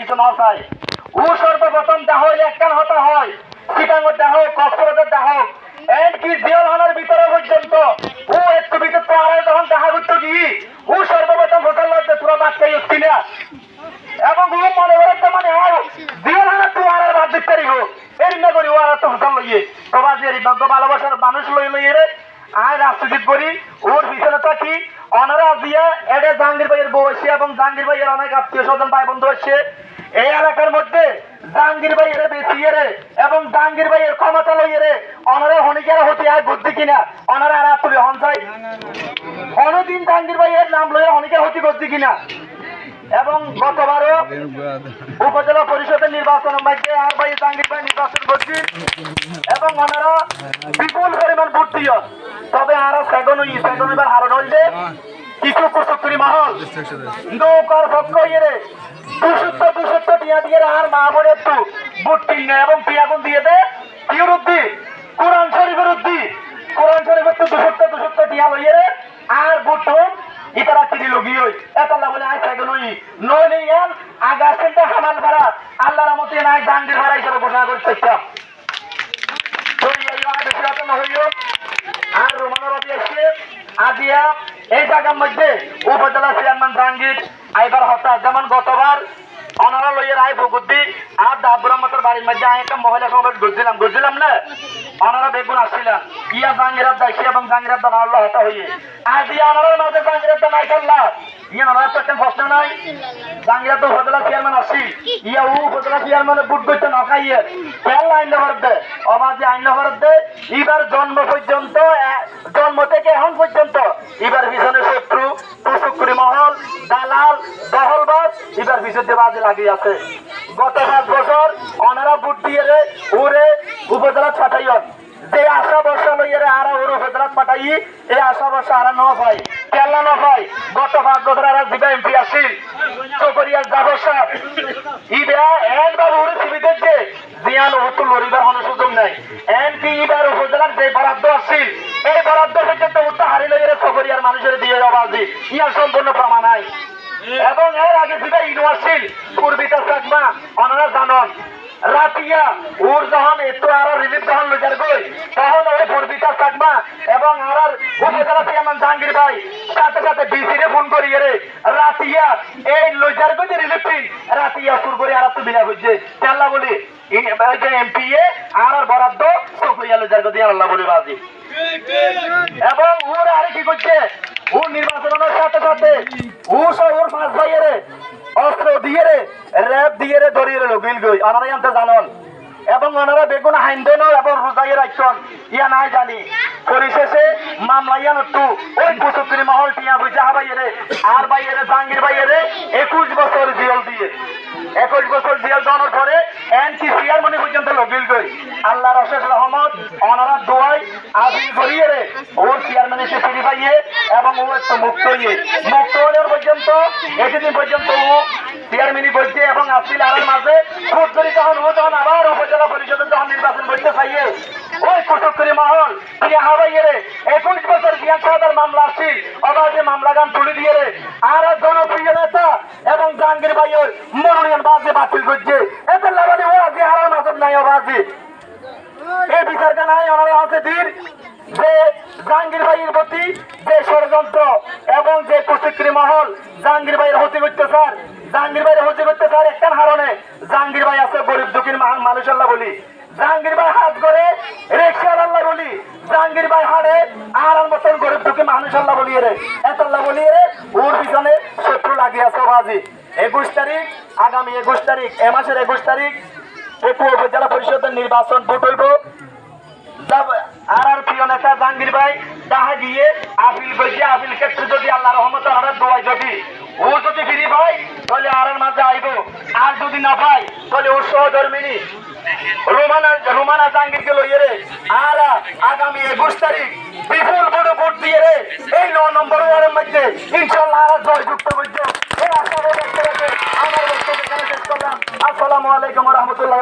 কিছু না চাই। ও সর্বপ্রথম দেহ একখান হতে হয়। সিটাঙ্গর দেহ কক্সবাজার দেহ। ভিতরে পর্যন্ত ও একটু তো আড়াই দেখা ও সর্বপ্রথম হোটেল এবং ও মনে করতে মানে আর জিয়ালহানা তো আর আর বাদ দিতে পারিব। এর না করি ও তো হোটেল লইয়ে। তো ভালোবাসার মানুষ লই লইয়ে রে। আয় রাজনীতি করি। ওর পিছনে থাকি অনারা দিয়ে এডে জাহাঙ্গীর ভাইয়ের বউ এসে এবং জাহাঙ্গীর ভাইয়ের অনেক আত্মীয় স্বজন, ভাই বন্ধু এসে এই এলাকার মধ্যে জাহাঙ্গীর ভাইয়ের বেশিয়ে রে এবং জাহাঙ্গীর ভাইয়ের ক্ষমতা লইয়ে রে অনারা হনিকেরা হতে আয় বুদ্ধি কিনা? অনারা আর তুলে হন চাই অনদিন জাহাঙ্গীর ভাইয়ের নাম লইয়ে হনিকের হতে বুদ্ধি কিনা? এবং গতবারও উপজেলা পরিষদের নির্বাচন মধ্যে আর ভাই জাহাঙ্গীর ভাই নির্বাচন করছি। এবং ওনারা বিপুল পরিমাণ ভোট দিও তবে আরও সেগুন সেগুন এবার হারণ হইলে কিছু কুচুকুরি মহল নৌকার পক্ষ ইয়ে দুশত্ব দুশত্ব টিয়া দিয়ে আর মা বলে একটু ভোট এবং টিয়াগুন দিয়ে দে কিউর উদ্দি কোরআন শরীফের উদ্দি কোরআন শরীফের তো দুশত্ব দুশত্ব টিয়া লইয়ে রে আর ভোট ইতারা তিরি লগি এতলা বলে আই সাইকেল হই নই নেই আগা সেন্টা হামাল ভাড়া আল্লাহর মতে নাই জাঙ্গির ভাড়া হিসেবে ঘোষণা করতে চাপ আর রোমানবাদী এসে আজিয়া, এই জায়গার মধ্যে উপজেলা চেয়ারম্যান জাহাঙ্গীর আইবার হতা যেমন গতবার অনারা লইয়ের আই ভগুদ্দি আর দাবুরামতের বাড়ির মধ্যে আমি একটা মহিলা সমাবেশ ঘুরছিলাম। ঘুরছিলাম না? অনারা বেগুন আসছিলাম। ইয়া জাহাঙ্গীরার দায়িত্ব এবং জাহাঙ্গীরার দানা আল্লাহ হতা হইয়ে। আজ অনারার মাঝে জাহাঙ্গীরার দানা আইতাল্লাহ ইয়া তো একটা প্রশ্ন নাই। জাহাঙ্গীরা তো উপজেলা চেয়ারম্যান আসি ইয়া ও উপজেলা চেয়ারম্যানের বুট করতে নখাইয়ে পেল আইন ভারত দে। অবাধে আইন ভারত দে। এবার জন্ম পর্যন্ত জন্ম থেকে এখন পর্যন্ত, এবার পিছনে শত্রু পুসুকুরি মহল, দালাল, দহলবাজ, এবার পিছনে বাজে লাগিয়ে আছে। গত পাঁচ বছর অনারা বুট দিয়ে রে উপজেলা ছাটাইয়ন। যে আশা বর্ষা লইয়ে রে আরা ওর উপজেলা পাঠাই, এই আশা বর্ষা আরা ন কেলা ন গত পাঁচ বছর জিবা এমপি আসিল চকরিয়ার যাবর সাহেব ইবা এন বাবু সুবিধা যে জিয়ান হতো লরিবার কোনো সুযোগ নাই। এমপি ইবার উপজেলার যে বরাদ্দ আসিল এই বরাদ্দ পর্যন্ত উত্তর হারি লইয়ে চকরিয়ার মানুষের দিয়ে অবাজি ইয়ার সম্পূর্ণ প্রমাণ নাই। এবং এর আগে যেটা ইউনিভার্সিল পূর্বিতা চাকমা অনারা জানন। রাতিয়া ওর যখন একটু আরও রিলিফ যখন লইজার গই এবং আর জাহাঙ্গীর ভাই। সাথে সাথে ডিসি রে ফোন করি রে রাতিয়া, এই লইজার গই রিলিফ পিন রাতিয়া, সুর করে আর তো বিনা হইছে তেল্লা বলি ইন- যে এমপি আর আর বরাদ্দ গই আল্লাহ বলি বাজি। এবং ওর আরে কি করছে? ও নির্বাচনের সাথে সাথে ও সব ওর পাঁচ ভাইয়েরে, অস্ত্র দিয়ে রে র্যাব দিয়ে রে ধরিয়ে রে বিল গই ওনারা জানতে জানন। এবং ওনারা বেগুন হাইন দেন এবং রোজাইয়ে রাখছেন ইয়া নাই জানি। পরিশেষে মামলা ইয়ান তু ওই কুসুত্রি মহল টিয়া বুঝা ভাইয়েরে, আর ভাইয়েরে, জাহাঙ্গীর ভাইয়েরে একুশ বছর জিয়ল দিয়ে। একুশ বছর জিয়াল দেওয়ানোর পরে এনসি মনে পর্যন্ত লগিল গই আল্লাহর অশেষ রহমত অনারা দোয়াই আবিল করিয়ে রে ওর চেয়ারম্যান এসে ফিরি পাইয়ে এবং ও একটু মুক্ত হইয়ে। মুক্ত হওয়ার পর্যন্ত, এতদিন পর্যন্ত ও চেয়ারম্যানই বলছে এবং আসছিল আর মাঝে ভোট করি তখন ও যখন আবার উপজেলা পরিষদের যখন নির্বাচন করতে চাইয়ে, ওই কুটুকরি মহল প্রিয়া হাবাইয়ে রে একুশ বছর বিয়ান মামলা আসছিল অবাধে মামলা গান তুলে দিয়ে রে। আর জনপ্রিয় নেতা এবং জাহাঙ্গীর ভাইয়ের মনোনয়ন বাজে বাতিল করছে। এতে লাগালে ও আজকে হারার মাসব নাই অবাধে এই বিচারটা নাই ওনারা আছে ধীর যে জাহাঙ্গীর ভাইয়ের প্রতি যে ষড়যন্ত্র এবং যে কুচিক্রি মহল জাহাঙ্গীর ভাইয়ের হতে করতে স্যার জাহাঙ্গীর ভাইয়ের হতে করতে স্যার একটান হারণে জাহাঙ্গীর ভাই আছে গরিব দুঃখীর মানুষ আল্লাহ বলি। জাহাঙ্গীর ভাই হাত করে রিক্সার আল্লাহ বলি। জাহাঙ্গীর ভাই হাড়ে আর মতন গরিব দুঃখী মানুষ আল্লাহ বলি রে। এত আল্লাহ বলি রে, ওর পিছনে শত্রু লাগিয়ে আছে বাজি একুশ তারিখ, আগামী একুশ তারিখ, এ মাসের একুশ তারিখ পপু উপজেলা পরিষদের নির্বাচন ভোট হইব। আর আর প্রিয় নেতা জাহাঙ্গীর ভাই, তাহা গিয়ে আপিল করছে, আপিল ক্ষেত্রে যদি আল্লাহ রহমত হঠাৎ দোয়াই যদি। ও যদি ফিরি পাই তাহলে আর আর মাঝে আইব। আর যদি না পাই তাহলে ওর সহধর্মিনী, রোমানা রোমানা জাহাঙ্গীরকে লইয়ে রে। আর, আগামী একুশ তারিখ বিপুল বড় ভোট দিয়ে রে। এই ন নম্বর ওয়ার্ডের মধ্যে ইনশাল্লাহ আর করছ এখানে শেষ করলাম। আসসালামু আলাইকুম রহমতুল্লাহ